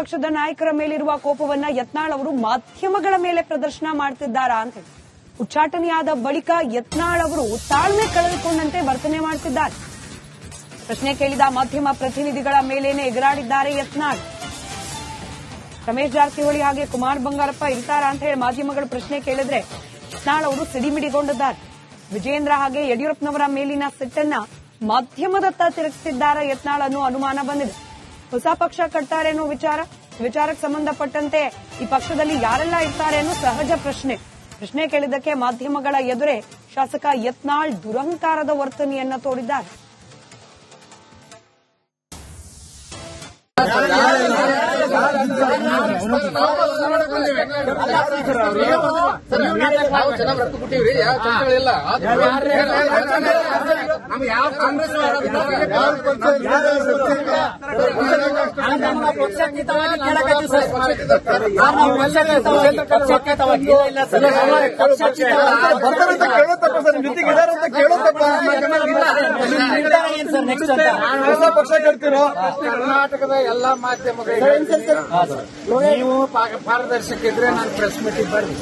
ಪಕ್ಷದ ನಾಯಕರ ಮೇಲಿರುವ ಕೋಪವನ್ನ ಯತ್ನಾಳ್ ಅವರು ಮಾಧ್ಯಮಗಳ ಮೇಲೆ ಪ್ರದರ್ಶನ ಮಾಡ್ತಿದ್ದಾರಾ ಅಂತ ಹೇಳಿ. ಉಚ್ಚಾಟನೆಯಾದ ಬಳಿಕ ಯತ್ನಾಳ್ ಅವರು ತಾಳ್ಮೆ ಕಳೆದುಕೊಂಡಂತೆ ವರ್ತನೆ ಮಾಡುತ್ತಿದ್ದಾರೆ ಪ್ರಶ್ನೆ ಕೇಳಿದ ಮಾಧ್ಯಮ ಪ್ರತಿನಿಧಿಗಳ ಮೇಲೇನೆ ಎಗರಾಡಿದ್ದಾರೆ ಯತ್ನಾಳ್. ರಮೇಶ್ ಜಾರಕಿಹೊಳಿ ಹಾಗೆ ಕುಮಾರ್ ಬಂಗಾರಪ್ಪ ಇರ್ತಾರಾ ಅಂತ ಹೇಳಿ ಮಾಧ್ಯಮಗಳು ಪ್ರಶ್ನೆ ಕೇಳಿದ್ರೆ ಯತ್ನಾಳ್ ಅವರು ಸಿಡಿಮಿಡಿಗೊಂಡಿದ್ದಾರೆ. ವಿಜೇಂದ್ರ ಹಾಗೆ ಯಡಿಯೂರಪ್ಪನವರ ಮೇಲಿನ ಸಿಟ್ಟನ್ನ ಮಾಧ್ಯಮದತ್ತ ತಿರುಗಿಸಿದ್ದಾರೆ ಯತ್ನಾಳ್ ಅನ್ನೋ ಅನುಮಾನ ಬಂದಿದೆ. ಹೊಸ ಪಕ್ಷ ಕಟ್ತಾರೆ ಅನ್ನೋ ವಿಚಾರ ವಿಚಾರಕ್ಕೆ ಸಂಬಂಧಪಟ್ಟಂತೆ ಈ ಪಕ್ಷದಲ್ಲಿ ಯಾರೆಲ್ಲ ಇರ್ತಾರೆ ಅನ್ನೋ ಸಹಜ ಪ್ರಶ್ನೆ. ಪ್ರಶ್ನೆ ಕೇಳಿದ್ದಕ್ಕೆ ಮಾಧ್ಯಮಗಳ ಎದುರೇ ಶಾಸಕ ಯತ್ನಾಳ್ ದುರಂಕಾರದ ವರ್ತನೆಯನ್ನ ತೋರಿದ್ದಾರೆ ನಾವು ಚೆನ್ನಾಗಿ ಯಾವ ನಮ್ಗೆ ಯಾವ ಕಾಂಗ್ರೆಸ್ ಕರ್ನಾಟಕದ ಎಲ್ಲಾ ಮಾಧ್ಯಮಗಳು ನೀವು ಪಾರದರ್ಶಕ ಇದ್ರೆ ನಾನು ಪ್ರೆಸ್ ಮೀಟಿಂಗ್ ಬರ್ರಿ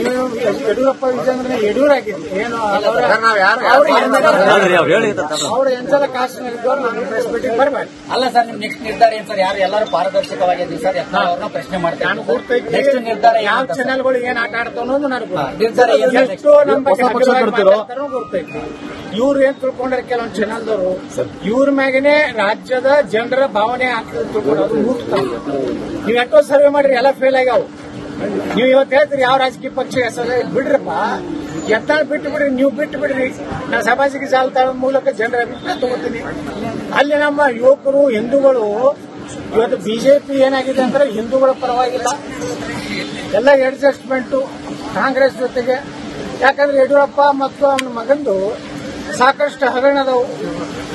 ನೀವು ಯಡಿಯೂರಪ್ಪ ವಿಜೇಂದ್ರ ಯಡಿಯೂರಾಗಿದ್ರಿ ಏನು? ಅವ್ರು ಎಂಚಲ ಕಾಶ್ಮೀರದವ್ರು ನಾನು ಪ್ರೆಸ್ ಮೀಟಿಂಗ್ ಬರ್ಬೇಡಿ ಅಲ್ಲ ಸರ್ ನಿಮ್ ನೆಕ್ಸ್ಟ್ ನಿರ್ಧಾರ ಏನ್ ಸರ್? ಯಾರು ಎಲ್ಲರೂ ಪಾರದರ್ಶಕವಾಗಿದ್ದೀವಿ ಸರ್? ಅವ್ರನ್ನ ಪ್ರಶ್ನೆ ಮಾಡ್ತೇನೆ ನೆಕ್ಸ್ಟ್ ನಿರ್ಧಾರ ಯಾವ ಯಾವ ಚಾನೆಲ್ಗಳು ಏನ್ ಆಟ ಆಡ್ತಾನೋ ನನಗೆ. ನಿರ್ಧಾರ ಎಷ್ಟು ನಮ್ಮ? ಗೊತ್ತೈತಿ ಇವ್ರು ಏನ್ ತಿಳ್ಕೊಂಡ್ರೆ ಕೆಲವೊಂದು ಚಾನೆಲ್ದವರು ಇವ್ರ ಮ್ಯಾಗನೆ ರಾಜ್ಯದ ಜನರ ಭಾವನೆ ಆಗ್ತದೆ ಮೂರ್ಖ. ನೀವ್ ಎಷ್ಟೋ ಸರ್ವೆ ಮಾಡ್ರಿ ಎಲ್ಲ ಫೇಲ್ ಆಗ್ಯಾವ ನೀವು ಇವತ್ತು ಹೇಳ್ತೀರಿ ಯಾವ ರಾಜಕೀಯ ಪಕ್ಷ ಹೆಸರು ಬಿಡ್ರಪ್ಪ. ಎತ್ತಾಳ ಬಿಟ್ಟು ಬಿಡ್ರಿ, ನೀವು ಬಿಟ್ಟು ಬಿಡ್ರಿ. ನಾ ಸಾಮಾಜಿಕ ಜಾಲತಾಣದ ಮೂಲಕ ಜನರ ಅಭಿಪ್ರಾಯ ತಗೋತೀನಿ. ಅಲ್ಲಿ ನಮ್ಮ ಯುವಕರು, ಹಿಂದೂಗಳು, ಇವತ್ತು ಬಿಜೆಪಿ ಏನಾಗಿದೆ ಅಂದ್ರೆ ಹಿಂದೂಗಳ ಪರವಾಗಿಲ್ಲ. ಎಲ್ಲ ಅಡ್ಜಸ್ಟ್ಮೆಂಟು ಕಾಂಗ್ರೆಸ್ ಜೊತೆಗೆ. ಯಾಕಂದ್ರೆ ಯಡಿಯೂರಪ್ಪ ಮತ್ತು ಅವನ ಮಗಂದು ಸಾಕಷ್ಟು ಹಗರಣದವು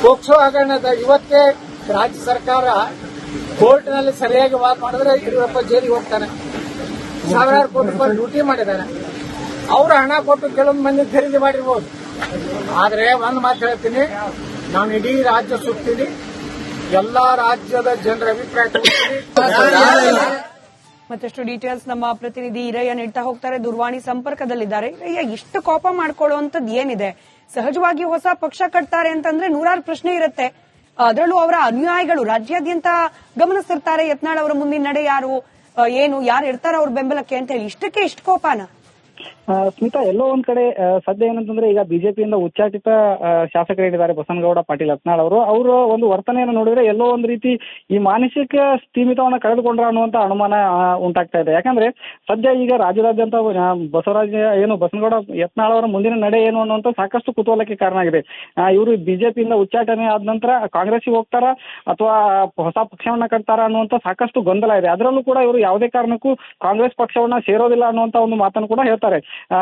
ಪೋಕ್ಸೋ ಹಗರಣದ ಇವತ್ತೇ ರಾಜ್ಯ ಸರ್ಕಾರ ಕೋರ್ಟ್ನಲ್ಲಿ ಸರಿಯಾಗಿ ವಾದ ಮಾಡಿದ್ರೆ ಯಡಿಯೂರಪ್ಪ ಜೈಲಿಗೆ ಹೋಗ್ತಾನೆ. ಸಾವಿರಾರು ಕೋಟಿ ರೂಪಾಯಿ ಲೂಟಿ ಮಾಡಿದ್ದಾನೆ ಅವರು ಹಣ ಕೊಟ್ಟು ಕೆಲವೊಂದು ಮಂದಿ ಖರೀದಿ ಮಾಡಿರ್ಬೋದು. ಆದ್ರೆ ಒಂದು ಮಾತು ಹೇಳ್ತೀನಿ. ನಾನು ಇಡೀ ರಾಜ್ಯ ಸುತ್ತೀನಿ. ಎಲ್ಲಾ ರಾಜ್ಯದ ಜನರ ಅಭಿಪ್ರಾಯ ಮತ್ತಷ್ಟು ಡೀಟೇಲ್ಸ್ ನಮ್ಮ ಪ್ರತಿನಿಧಿ ಇರಯ್ಯ ನೀಡ್ತಾ ಹೋಗ್ತಾರೆ. ದೂರವಾಣಿ ಸಂಪರ್ಕದಲ್ಲಿದ್ದಾರೆ. ಇರಯ್ಯ ಇಷ್ಟು ಕೋಪ ಮಾಡ್ಕೊಳ್ಳುವಂತದ್ದು ಏನಿದೆ? ಸಹಜವಾಗಿ ಹೊಸ ಪಕ್ಷ ಕಟ್ತಾರೆ ಅಂತಂದ್ರೆ ನೂರಾರು ಪ್ರಶ್ನೆ ಇರುತ್ತೆ. ಅದರಲ್ಲೂ ಅವರ ಅನುಯಾಯಿಗಳು ರಾಜ್ಯಾದ್ಯಂತ ಗಮನಿಸಿರ್ತಾರೆ ಯತ್ನಾಳ್ ಅವರ ಮುಂದಿನ ನಡೆ ಯಾರು? ಏನು, ಯಾರು ಇರ್ತಾರ ಅವ್ರ ಬೆಂಬಲಕ್ಕೆ ಅಂತ ಹೇಳಿ. ಇಷ್ಟಕ್ಕೆ ಇಷ್ಟು ಕೋಪಾನ? ಸ್ಮಿತಾ, ಎಲ್ಲೋ ಒಂದ್ ಕಡೆ ಸದ್ಯ ಏನಂತಂದ್ರೆ ಈಗ ಬಿಜೆಪಿಯಿಂದ ಉಚ್ಚಾಟಿತ ಶಾಸಕರು ಶಾಸಕರೇನಿದ್ದಾರೆ ಬಸನಗೌಡ, ಪಾಟೀಲ್ ಯತ್ನಾಳ್ ಅವರು. ಅವರ ಒಂದು ವರ್ತನೆಯನ್ನು ನೋಡಿದ್ರೆ ಎಲ್ಲೋ ಒಂದ್ ರೀತಿ ಈ ಮಾನಸಿಕ ಸ್ಥೀಮಿತವನ್ನ ಕಳೆದುಕೊಂಡ್ರ ಅನ್ನುವಂತ ಅನುಮಾನ ಉಂಟಾಗ್ತಾ ಇದೆ. ಯಾಕಂದ್ರೆ ಸದ್ಯ ಈಗ ರಾಜ್ಯದಾದ್ಯಂತ ಬಸವರಾಜ, ಏನು ಬಸನಗೌಡ, ಯತ್ನಾಳ್ ಅವರ ಮುಂದಿನ ನಡೆ ಏನು ಅನ್ನುವಂತ ಸಾಕಷ್ಟು ಕುತೂಹಲಕ್ಕೆ ಕಾರಣ ಆಗಿದೆ. ಇವರು ಬಿಜೆಪಿಯಿಂದ ಉಚ್ಚಾಟನೆ ಆದ ನಂತರ ಕಾಂಗ್ರೆಸ್ಗೆ ಹೋಗ್ತಾರ ಅಥವಾ ಹೊಸ ಪಕ್ಷವನ್ನ ಕಟ್ತಾರ ಅನ್ನುವಂತ ಸಾಕಷ್ಟು ಗೊಂದಲ ಇದೆ. ಅದರಲ್ಲೂ ಕೂಡ ಇವರು ಯಾವುದೇ ಕಾರಣಕ್ಕೂ ಕಾಂಗ್ರೆಸ್ ಪಕ್ಷವನ್ನ ಸೇರೋದಿಲ್ಲ ಅನ್ನುವಂತ ಒಂದು ಮಾತನ್ನು ಕೂಡ ಹೇಳ್ತಾರೆ ಆ,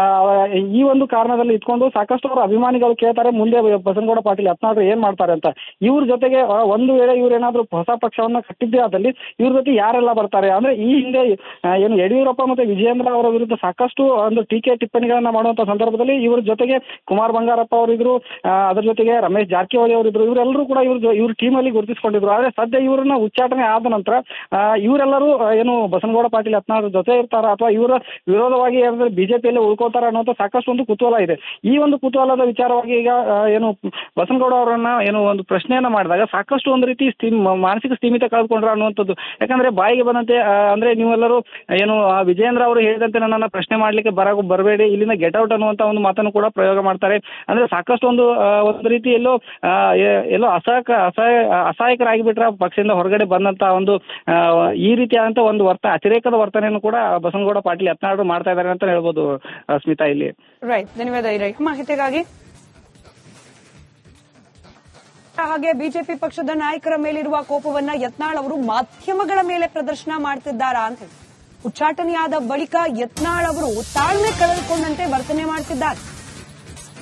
ಈ ಒಂದು ಕಾರಣದಲ್ಲಿ ಇಟ್ಕೊಂಡು ಸಾಕಷ್ಟು ಅವರ ಅಭಿಮಾನಿಗಳು ಕೇಳ್ತಾರೆ ಮುಂದೆ ಬಸನಗೌಡ ಪಾಟೀಲ್ ಯತ್ನಾಳ್ ಏನ್ ಮಾಡ್ತಾರೆ ಅಂತ. ಇವ್ರ ಜೊತೆಗೆ ಒಂದು ವೇಳೆ ಇವ್ರೇನಾದ್ರೂ ಹೊಸ ಪಕ್ಷವನ್ನ ಕಟ್ಟಿದ್ದೇ ಆದಲ್ಲಿ ಇವ್ರ ಜೊತೆ ಯಾರೆಲ್ಲ ಬರ್ತಾರೆ? ಅಂದ್ರೆ ಈ ಹಿಂದೆ ಏನು ಯಡಿಯೂರಪ್ಪ ಮತ್ತೆ ವಿಜಯೇಂದ್ರ ಅವರ ವಿರುದ್ಧ ಸಾಕಷ್ಟು ಒಂದು ಟೀಕೆ ಟಿಪ್ಪಣಿಗಳನ್ನ ಮಾಡುವಂತ ಸಂದರ್ಭದಲ್ಲಿ ಇವ್ರ ಜೊತೆಗೆ ಕುಮಾರ್ ಬಂಗಾರಪ್ಪ ಅವರಿದ್ರು ಅದ್ರ ಜೊತೆಗೆ ರಮೇಶ್ ಜಾರಕಿಹೊಳಿ ಅವರಿದ್ರು ಇವರೆಲ್ಲರೂ ಕೂಡ ಇವ್ರ ಇವ್ರ ಟೀಮ್ ಅಲ್ಲಿ ಗುರುತಿಸಿಕೊಂಡಿದ್ರು. ಆದ್ರೆ ಸದ್ಯ ಇವರನ್ನ ಉಚ್ಚಾಟನೆ ಆದ ನಂತರ ಇವರೆಲ್ಲರೂ ಏನು ಬಸನಗೌಡ ಪಾಟೀಲ್ ಯತ್ನಾಳ್ ಜೊತೆ ಇರ್ತಾರ ಅಥವಾ ಇವರ ವಿರೋಧವಾಗಿ ಏನಾದ್ರೆ ಬಿಜೆಪಿಯಲ್ಲಿ ಉಳ್ಕೋತಾರ ಅನ್ನೋದು ಸಾಕಷ್ಟು ಒಂದು ಕುತೂಹಲ ಇದೆ. ಈ ಒಂದು ಕುತೂಹಲದ ವಿಚಾರವಾಗಿ ಈಗ ಏನು ಬಸನಗೌಡ ಅವರನ್ನ ಏನು ಒಂದು ಪ್ರಶ್ನೆಯನ್ನ ಮಾಡಿದಾಗ ಸಾಕಷ್ಟು ಒಂದು ರೀತಿ ಮಾನಸಿಕ ಸ್ಥಿಮಿತ ಕಳೆದುಕೊಂಡ್ರ ಅನ್ನುವಂಥದ್ದು. ಯಾಕಂದ್ರೆ ಬಾಯಿಗೆ ಬಂದಂತೆ ಅಂದ್ರೆ ನೀವೆಲ್ಲರೂ ಏನು ವಿಜಯೇಂದ್ರ ಅವರು ಹೇಳಿದಂತೆ ನನ್ನ ಪ್ರಶ್ನೆ ಮಾಡ್ಲಿಕ್ಕೆ ಬರ ಬರಬೇಡಿ. ಇಲ್ಲಿಂದ ಗೆಟ್ ಔಟ್ ಅನ್ನುವಂತ ಒಂದು ಮಾತನ್ನು ಕೂಡ ಪ್ರಯೋಗ ಮಾಡ್ತಾರೆ. ಅಂದ್ರೆ ಸಾಕಷ್ಟು ಒಂದು ಒಂದು ರೀತಿ ಎಲ್ಲೋ ಎಲ್ಲೋ ಅಸಹಕ, ಅಸಹಾಯ ಅಸಹಾಯಕರಾಗಿ ಬಿಟ್ರ ಪಕ್ಷದಿಂದ ಹೊರಗಡೆ ಬಂದಂತ ಒಂದು ಈ ರೀತಿಯಾದಂತ ಒಂದು ವರ್ತ ಅತಿರೇಕದ ವರ್ತನೆಯನ್ನು ಕೂಡ ಬಸನಗೌಡ ಪಾಟೀಲ್ ಯತ್ನಾಳ್ ಮಾಡ್ತಾ ಇದ್ದಾರೆ ಅಂತ ಹೇಳ್ಬೋದು. ಸ್ಮಿತಾ ಇಲ್ಲಿ. ರೈಟ್ ಧನ್ಯವಾದ ಮಾಹಿತಿಗಾಗಿ. ಹಾಗೆ ಬಿಜೆಪಿ ಪಕ್ಷದ ನಾಯಕರ ಮೇಲಿರುವ ಕೋಪವನ್ನ ಯತ್ನಾಳ್ ಅವರು ಮಾಧ್ಯಮಗಳ ಮೇಲೆ ಪ್ರದರ್ಶನ ಮಾಡ್ತಿದ್ದಾರಾ ಅಂತ ಉಚ್ಚಾಟನೆಯಾದ ಬಳಿಕ ಯತ್ನಾಳ್ ಅವರು ತಾಳ್ಮೆ ಕಳೆದುಕೊಂಡಂತೆ ವರ್ತನೆ ಮಾಡುತ್ತಿದ್ದಾರೆ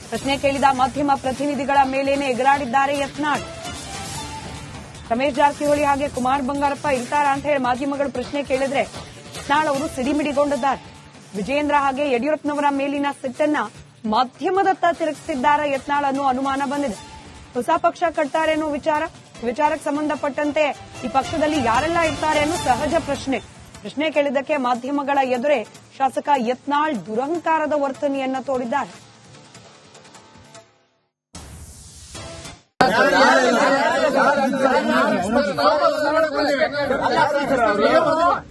ಪ್ರಶ್ನೆ ಕೇಳಿದ ಮಾಧ್ಯಮ ಪ್ರತಿನಿಧಿಗಳ ಮೇಲೇನೆ ಎಗರಾಡಿದ್ದಾರೆ ಯತ್ನಾಳ್. ರಮೇಶ್ ಜಾರಕಿಹೊಳಿ ಹಾಗೆ ಕುಮಾರ್ ಬಂಗಾರಪ್ಪ ಇರ್ತಾರಾ ಅಂತ ಹೇಳಿ ಮಾಧ್ಯಮಗಳು ಪ್ರಶ್ನೆ ಕೇಳಿದ್ರೆ ಯತ್ನಾಳ್ ಅವರು ಸಿಡಿಮಿಡಿಗೊಂಡಿದ್ದಾರೆ. ವಿಜೇಂದ್ರ ಹಾಗೆ ಯಡಿಯೂರಪ್ಪನವರ ಮೇಲಿನ ಸಿಟ್ಟನ್ನ ಮಾಧ್ಯಮದತ್ತ ತಿರುಗಿಸಿದ್ದಾರೆ ಯತ್ನಾಳ್ ಅನ್ನೋ ಅನುಮಾನ ಬಂದಿದೆ. ಹೊಸ ಪಕ್ಷ ಕಟ್ತಾರೆ ಅನ್ನೋ ವಿಚಾರ, ವಿಚಾರಕ್ಕೆ ಸಂಬಂಧಪಟ್ಟಂತೆ ಈ ಪಕ್ಷದಲ್ಲಿ ಯಾರೆಲ್ಲ ಇರ್ತಾರೆ ಅನ್ನೋ ಸಹಜ ಪ್ರಶ್ನೆ. ಪ್ರಶ್ನೆ ಕೇಳಿದ್ದಕ್ಕೆ ಮಾಧ್ಯಮಗಳ ಎದುರೇ ಶಾಸಕ ಯತ್ನಾಳ್ ದುರಹಂಕಾರದ ವರ್ತನೆಯನ್ನ ತೋರಿದ್ದಾರೆ.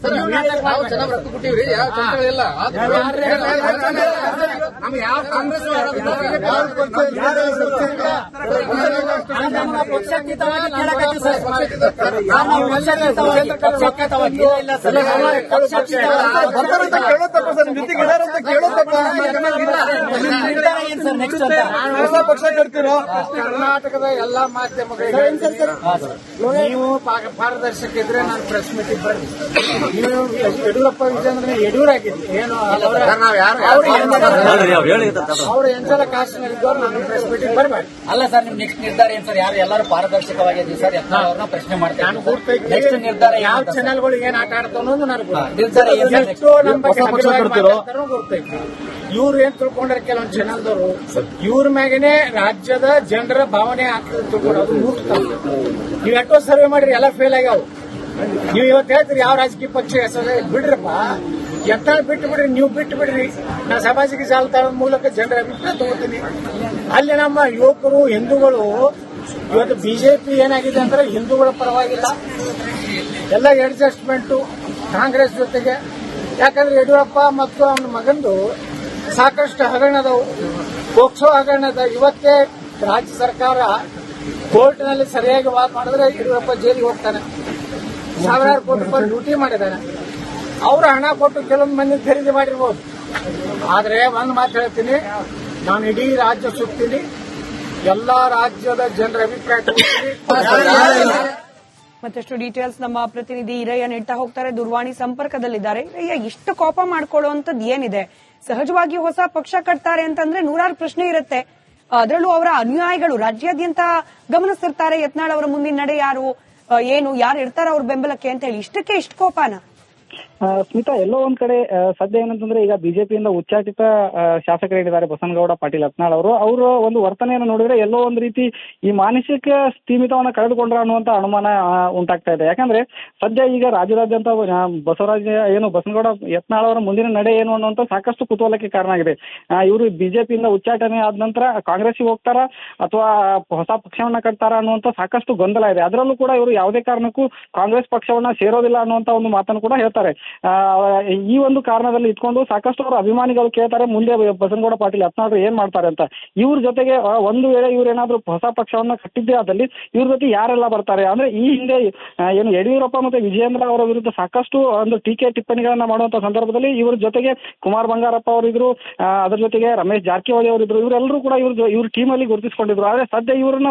ಚೆನ್ನಾಗಿ ರೊಕ್ಕ ಕೊಟ್ಟಿವ್ರಿ ಯಾವ ಚರ್ಚೆಗಳಿಲ್ಲ ನಮ್ಗೆ ಯಾವ ಕಾಂಗ್ರೆಸ್ ಪಕ್ಷಾತೀತವಾಗಿ ಕೇಳಕತ್ತೀವಿ ಸರ್. ನಾವು ಪಕ್ಷಾತೀತವಾಗಿ- ಪಕ್ಷಾತೀತವಾಗಿ ಇಲ್ಲ, ಇಲ್ಲ ಸರ್. ಪಕ್ಷಾತೀತವಾಗಿ- ಪಕ್ಷ ಕಟ್ತೀರೋ ಕರ್ನಾಟಕದ ಎಲ್ಲಾ ಮಾಧ್ಯಮಗಳಿಗೆ ನೀವು ಪಾ- ಪಾರದರ್ಶಕ ಇದ್ರೆ ನಾನು ಪ್ರೆಸ್ ಮೀಟಿಂಗ್ ಬರ್ರಿ ನೀವು ಯಡಿಯೂರಪ್ಪ ವಿಜಯೇಂದ್ರ ಯಡಿಯೂರಾಗಿದ್ರಿ ಏನು ಅವ್ರು ಎಂಚಲ ಕಾಶ್ಮೀರದವ್ರು ನಾನು ಪ್ರೆಸ್ ಮೀಟಿಂಗ್ ಬರಬೇಡ ಅಲ್ಲ ಸರ್ ನಿಮ್ ನೆಕ್ಸ್ಟ್ ನಿರ್ಧಾರ ಏನ್ ಸರ್ ಯಾರು ಎಲ್ಲರೂ ಪಾರದರ್ಶಕವಾಗಿದ್ದೀವಿ ಸರ್ ಯತ್ನಾಳ್ ಅವ್ರನ್ನ ಪ್ರಶ್ನೆ ಮಾಡ್ತಾರೆ ನಾನು ನೆಕ್ಸ್ಟ್ ನಿರ್ಧಾರ ಯಾವ? ಚಾನೆಲ್ಗಳು ಏನ್ ಆಟ ಆಡ್ತಾವ ಅನ್ನೋದು ನನಗೆ. ನಿರ್ಧಾರ ಮಾತಾಡ್ತಾರೋ ಇವ್ರು? ಏನ್ ತಿಳ್ಕೊಂಡ್ರೆ ಕೆಲವೊಂದು ಜನದವರು ಇವ್ರ ಮ್ಯಾಗನೆ ರಾಜ್ಯದ ಜನರ ಭಾವನೆ ಮೂರ್ಖ. ನೀವು ಎಷ್ಟೋ ಸರ್ವೆ ಮಾಡ್ರಿ ಎಲ್ಲ ಫೇಲ್ ಆಗ್ಯಾವ. ನೀವು ಇವತ್ತು ಹೇಳ್ತೀರಿ ಯಾವ ರಾಜಕೀಯ ಪಕ್ಷ ಹೆಸರು ಬಿಡ್ರಪ್ಪ. ಎತ್ತಾಳ ಬಿಟ್ಟು ಬಿಡ್ರಿ ನೀವು ಬಿಟ್ಟು ಬಿಡ್ರಿ. ನಾ ಸಾಮಾಜಿಕ ಜಾಲತಾಣದ ಮೂಲಕ ಜನರ ಅಭಿಪ್ರಾಯ ತಗೋತೀನಿ. ಅಲ್ಲಿ ನಮ್ಮ ಯುವಕರು ಹಿಂದೂಗಳು ಇವತ್ತು ಬಿಜೆಪಿ ಏನಾಗಿದೆ ಅಂದ್ರೆ ಹಿಂದೂಗಳ ಪರವಾಗಿಲ್ಲ. ಎಲ್ಲ ಅಡ್ಜಸ್ಟ್ಮೆಂಟು ಕಾಂಗ್ರೆಸ್ ಜೊತೆಗೆ ಯಾಕಂದ್ರೆ ಯಡಿಯೂರಪ್ಪ ಮತ್ತು ಅವನ ಮಗಂದು ಸಾಕಷ್ಟು ಹಗರಣದವು ಪೋಕ್ಸೋ ಹಗರಣದ ಇವತ್ತೇ ರಾಜ್ಯ ಸರ್ಕಾರ ಕೋರ್ಟ್ನಲ್ಲಿ ಸರಿಯಾಗಿ ವಾದ ಮಾಡಿದ್ರೆ ಯಡಿಯೂರಪ್ಪ ಜೈಲಿಗೆ ಹೋಗ್ತಾನೆ. ಸಾವಿರಾರು ಕೋಟಿ ರೂಪಾಯಿ ಡ್ಯೂಟಿ ಮಾಡಿದ್ದಾನೆ ಅವರು ಹಣ ಕೊಟ್ಟು ಕೆಲವೊಂದು ಮಂದಿ ಖರೀದಿ ಮಾಡಿರ್ಬೋದು. ಆದರೆ ಒಂದು ಮಾತು ಹೇಳ್ತೀನಿ, ನಾನು ಇಡೀ ರಾಜ್ಯ ಸುತ್ತೀನಿ. ಎಲ್ಲಾ ರಾಜ್ಯದ ಜನರ ಅಭಿಪ್ರಾಯ ಮತ್ತಷ್ಟು ಡೀಟೇಲ್ಸ್ ನಮ್ಮ ಪ್ರತಿನಿಧಿ ಇರಯ್ಯ ನೀಡ್ತಾ ಹೋಗ್ತಾರೆ. ದೂರವಾಣಿ ಸಂಪರ್ಕದಲ್ಲಿದ್ದಾರೆ. ಇರಯ್ಯ ಇಷ್ಟು ಕೋಪ ಮಾಡ್ಕೊಳ್ಳುವಂತದ್ದು ಏನಿದೆ? ಸಹಜವಾಗಿ ಹೊಸ ಪಕ್ಷ ಕಟ್ತಾರೆ ಅಂತಂದ್ರೆ ನೂರಾರು ಪ್ರಶ್ನೆ ಇರುತ್ತೆ. ಅದರಲ್ಲೂ ಅವರ ಅನುಯಾಯಿಗಳು ರಾಜ್ಯಾದ್ಯಂತ ಗಮನಿಸ್ತಿರ್ತಾರೆ. ಯತ್ನಾಳ್ ಅವರ ಮುಂದಿನ ನಡೆ ಯಾರು? ಏನು, ಯಾರು ಇರ್ತಾರ ಅವ್ರ ಬೆಂಬಲಕ್ಕೆ ಅಂತ ಹೇಳಿ. ಇಷ್ಟಕ್ಕೆ ಇಷ್ಟು ಕೋಪನ? ಸ್ಮಿತಾ, ಎಲ್ಲೋ ಒಂದ್ ಕಡೆ ಸದ್ಯ ಏನಂತಂದ್ರೆ ಈಗ ಬಿಜೆಪಿಯಿಂದ ಉಚ್ಚಾಟಿತ ಶಾಸಕರೇನಿದ್ದಾರೆ ಬಸನಗೌಡ, ಪಾಟೀಲ್ ಯತ್ನಾಳ್ ಅವರು. ಅವರ ಒಂದು ವರ್ತನೆಯನ್ನು ನೋಡಿದ್ರೆ ಎಲ್ಲೋ ಒಂದ್ ರೀತಿ ಈ ಮಾನಸಿಕ ಸ್ಥೀಮಿತವನ್ನ ಕಳೆದುಕೊಂಡ್ರ ಅನ್ನುವಂತ ಅನುಮಾನ ಉಂಟಾಗ್ತಾ ಇದೆ. ಯಾಕಂದ್ರೆ ಸದ್ಯ ಈಗ ರಾಜ್ಯದಾದ್ಯಂತ ಬಸವರಾಜ ಏನು, ಬಸನಗೌಡ ಯತ್ನಾಳ್ ಅವರ ಮುಂದಿನ ನಡೆ ಏನು ಅನ್ನುವಂತ ಸಾಕಷ್ಟು ಕುತೂಹಲಕ್ಕೆ ಕಾರಣ ಆಗಿದೆ. ಇವರು ಬಿಜೆಪಿಯಿಂದ ಉಚ್ಚಾಟನೆ ಆದ ನಂತರ ಕಾಂಗ್ರೆಸ್ಗೆ ಹೋಗ್ತಾರ ಅಥವಾ ಹೊಸ ಪಕ್ಷವನ್ನ ಕಟ್ತಾರ ಅನ್ನುವಂತ ಸಾಕಷ್ಟು ಗೊಂದಲ ಇದೆ. ಅದರಲ್ಲೂ ಕೂಡ ಇವರು ಯಾವುದೇ ಕಾರಣಕ್ಕೂ ಕಾಂಗ್ರೆಸ್ ಪಕ್ಷವನ್ನ ಸೇರೋದಿಲ್ಲ ಅನ್ನುವಂತ ಒಂದು ಮಾತನ್ನು ಕೂಡ ಹೇಳ್ತಾರೆ. ಆ, ಈ ಒಂದು ಕಾರಣದಲ್ಲಿ ಇಟ್ಕೊಂಡು ಸಾಕಷ್ಟು ಅವರು ಅಭಿಮಾನಿಗಳು ಕೇಳ್ತಾರೆ ಮುಂದೆ ಬಸನಗೌಡ ಪಾಟೀಲ್ ಯತ್ನಾಳ್ ಏನ್ ಮಾಡ್ತಾರೆ ಅಂತ. ಇವ್ರ ಜೊತೆಗೆ ಒಂದು ವೇಳೆ ಇವ್ರು ಏನಾದ್ರು ಹೊಸ ಪಕ್ಷವನ್ನ ಕಟ್ಟಿದ್ದೇ ಆದಲ್ಲಿ ಇವ್ರ ಜೊತೆ ಯಾರೆಲ್ಲ ಬರ್ತಾರೆ? ಅಂದ್ರೆ ಈ ಹಿಂದೆ ಏನು ಯಡಿಯೂರಪ್ಪ ಮತ್ತೆ ವಿಜಯೇಂದ್ರ ಅವರ ವಿರುದ್ಧ ಸಾಕಷ್ಟು ಒಂದು ಟೀಕೆ ಟಿಪ್ಪಣಿಗಳನ್ನ ಮಾಡುವಂತ ಸಂದರ್ಭದಲ್ಲಿ ಇವ್ರ ಜೊತೆಗೆ ಕುಮಾರ್ ಬಂಗಾರಪ್ಪ ಅವರಿದ್ರು ಅದ್ರ ಜೊತೆಗೆ ರಮೇಶ್ ಜಾರಕಿಹೊಳಿ ಅವರಿದ್ರು ಇವರೆಲ್ಲರೂ ಕೂಡ ಇವ್ರ ಇವ್ರ ಟೀಮ್ ಅಲ್ಲಿ ಗುರುತಿಸಿಕೊಂಡಿದ್ರು. ಆದ್ರೆ ಸದ್ಯ ಇವ್ರನ್ನ